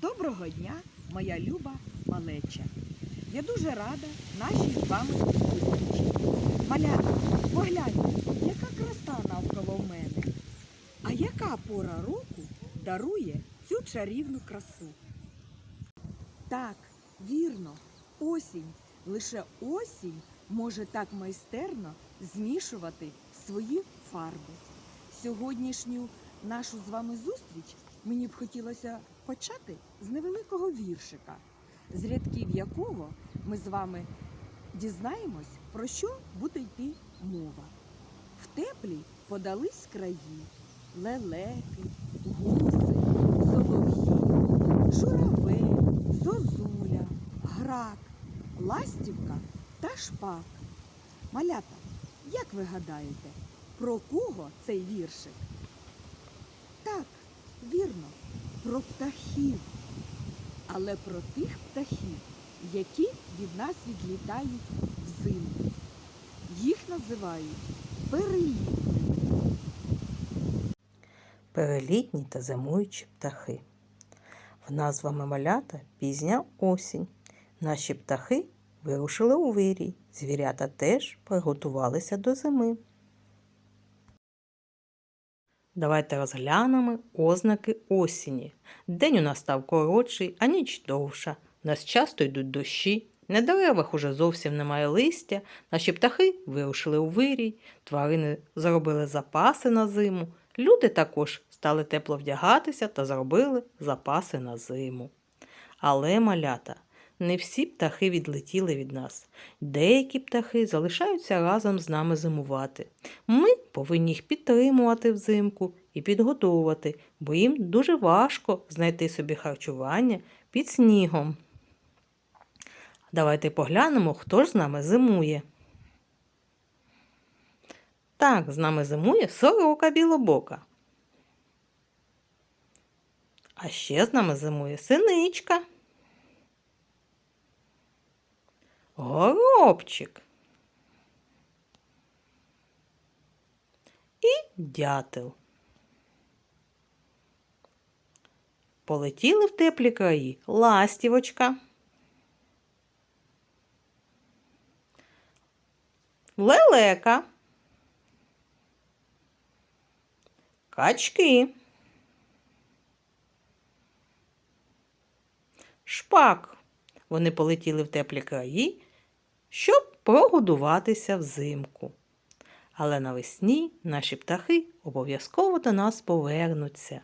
Доброго дня, моя люба малеча. Я дуже рада нашій з вами зустрічі. Малята, погляньте, яка краса навколо мене. А яка пора року дарує цю чарівну красу? Так, вірно, осінь. Лише осінь може так майстерно змішувати свої фарби. Сьогоднішню нашу з вами зустріч мені б хотілося почати з невеликого віршика, з рядків якого ми з вами дізнаємось, про що буде йти мова. В теплі подались краї, лелеки, гуси, солов'ї, журавель, зозуля, грак, ластівка та шпак. Малята, як ви гадаєте, про кого цей віршик? Так, вірно, про птахів. Але про тих птахів, які від нас відлітають взимку. Їх називають перелітними. перелітні та зимуючі птахи. В нас з малята пізня осінь. Наші птахи вирушили у вирій. Звірята теж приготувалися до зими. Давайте розглянемо ознаки осені. День у нас став коротший, а ніч довша. Нас часто йдуть дощі. На деревах уже зовсім немає листя. Наші птахи вирушили у вирій, тварини зробили запаси на зиму. Люди також стали тепло вдягатися та зробили запаси на зиму. Але, малята, не всі птахи відлетіли від нас. Деякі птахи залишаються разом з нами зимувати. Ми повинні їх підтримувати взимку і підготовувати, бо їм дуже важко знайти собі харчування під снігом. Давайте поглянемо, хто ж з нами зимує. Так, з нами зимує сорока білобока. А ще з нами зимує синичка. Горобчик. І дятел. Полетіли в теплі краї ластівочка. Лелека. Качки. Шпак. Вони полетіли в теплі краї, щоб прогодуватися взимку. Але навесні наші птахи обов'язково до нас повернуться.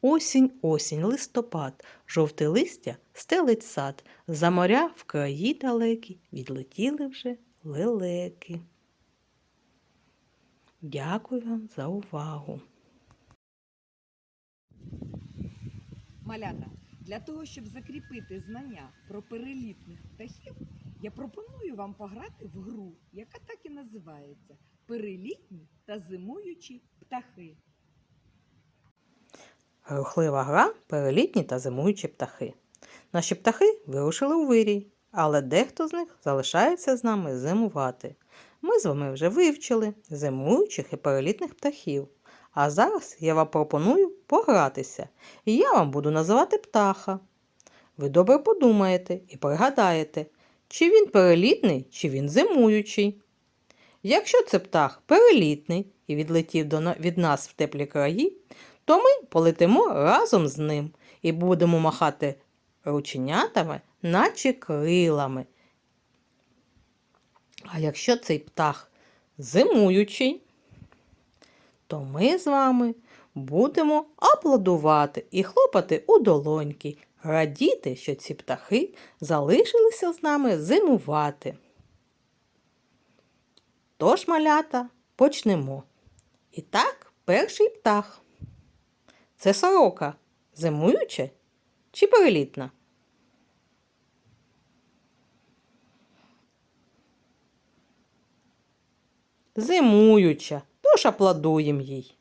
Осінь, осінь, листопад, жовте листя стелить сад, за моря в краї далекі відлетіли вже лелеки. Дякую вам за увагу. Малята, для того, щоб закріпити знання про перелітних птахів, я пропоную вам пограти в гру, яка так і називається Перелітні та зимуючі птахи. Рухлива гра перелітні та зимуючі птахи. Наші птахи вирушили у вирій, але дехто з них залишається з нами зимувати. Ми з вами вже вивчили зимуючих і перелітних птахів. А зараз я вам пропоную погратися, і я вам буду називати птаха. Ви добре подумаєте і пригадаєте, чи він перелітний, чи він зимуючий. Якщо це птах перелітний і відлетів від нас в теплі краї, то ми полетимо разом з ним і будемо махати рученятами, наче крилами. А якщо цей птах зимуючий, то ми з вами будемо аплодувати і хлопати у долоньки, радіти, що ці птахи залишилися з нами зимувати. Тож, малята, почнемо. І так, перший птах. Це сорока. Зимуюча чи перелітна? Зимуюча, тож аплодуємо їй.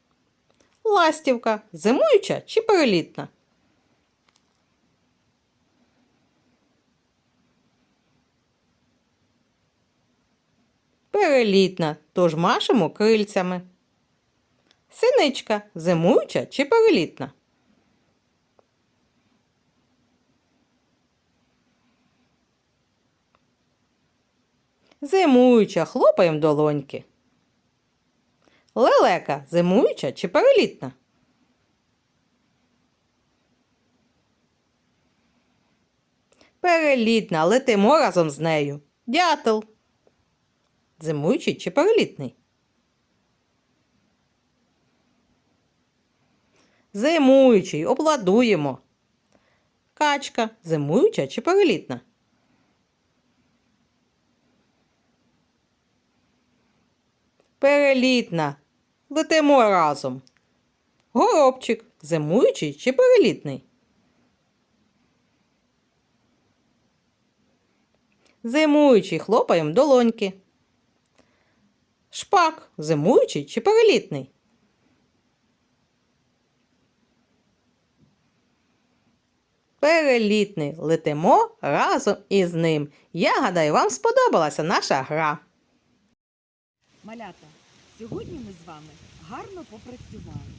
Ластівка зимуюча чи перелітна? Перелітна, тож машемо крильцями. Синичка зимуюча чи перелітна? Зимуюча, хлопаєм долоньки. Лелека зимуюча чи перелітна? Перелітна, летимо разом з нею. Дятел. Зимуючий чи перелітний? Зимуючий, обладуємо. Качка зимуюча чи перелітна? Перелітна. Летимо разом. Горобчик зимуючий чи перелітний? Зимуючий хлопаєм долоньки. Шпак зимуючий чи перелітний? Перелітний летимо разом із ним. Я гадаю, вам сподобалася наша гра. Малята, сьогодні ми з вами гарно попрацювали.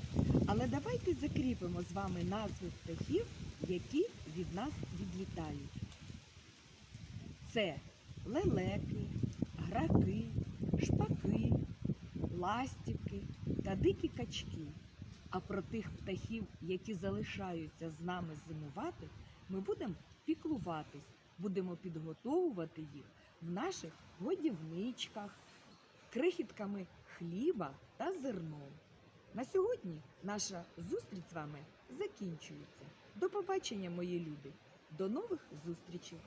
Але давайте закріпимо з вами назви птахів, які від нас відлітають. Це лелеки, граки, шпаки, ластівки та дикі качки. А про тих птахів, які залишаються з нами зимувати, ми будемо піклуватись, будемо підготовувати їх в наших годівничках, крихітками хліба та зерном. На сьогодні наша зустріч з вами закінчується. До побачення, мої любі! До нових зустрічей!